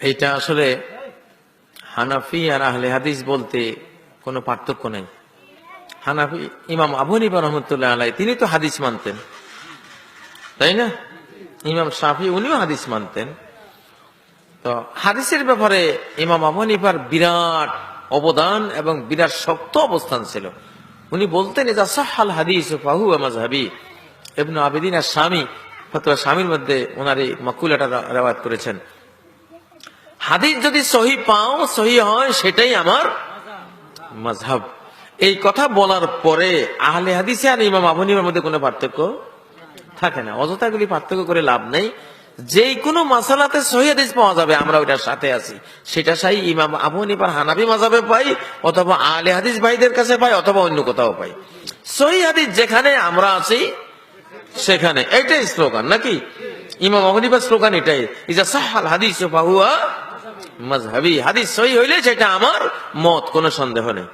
এইটা আসলে হানাফি আর আহলে হাদিস বলতে কোনো পার্থক্য নেই। হানাফি, ইমাম আবু নিবা রহমতুল্লাহ আলাই তিনি তো হাদিস মানতেন। তাই না? ইমাম শাফি, উনিও হাদিস মানতেন। তো হাদিসের ব্যাপারে ইমাম আবু বিরাট অবদান এবং বিরাট শক্ত অবস্থান ছিল। উনি বলতেন আবেদিন আর স্বামী ফতোয়া স্বামীর মধ্যে ওনার এই মাকুলাটা রেওয়ায়ত করেছেন। হাদিস যদি সহি পাও, সহি হয়, সেটাই আমার মাঝহাব এই কথা বলার পরে আহলে হাদিসে আর ইমাম আবনিমের মধ্যে কোনো পার্থক্য থাকে না। অযথা এগুলি পার্থক্য করে লাভ নেই। যে কোনো মাসালাতে সহি হাদিস পাওয়া যাবে, আমরা ওইটার সাথে আছি। সেটা সাই ইমাম আবু হানিফার হানাবি মাজাবে পাই, অথবা আলে হাদিস ভাইদের কাছে পাই, অথবা অন্য কোথাও পাই। সহি হাদিস যেখানে আমরা আছি, সেখানে। এটাই স্লোগান, নাকি? ইমাম আবু স্লোগান এটাই। ইজা সাহাল হাদিস ফাহুয়া মাজহাবি হাদিস সহি হইলে সেটা আমার মত, কোনো সন্দেহ নেই।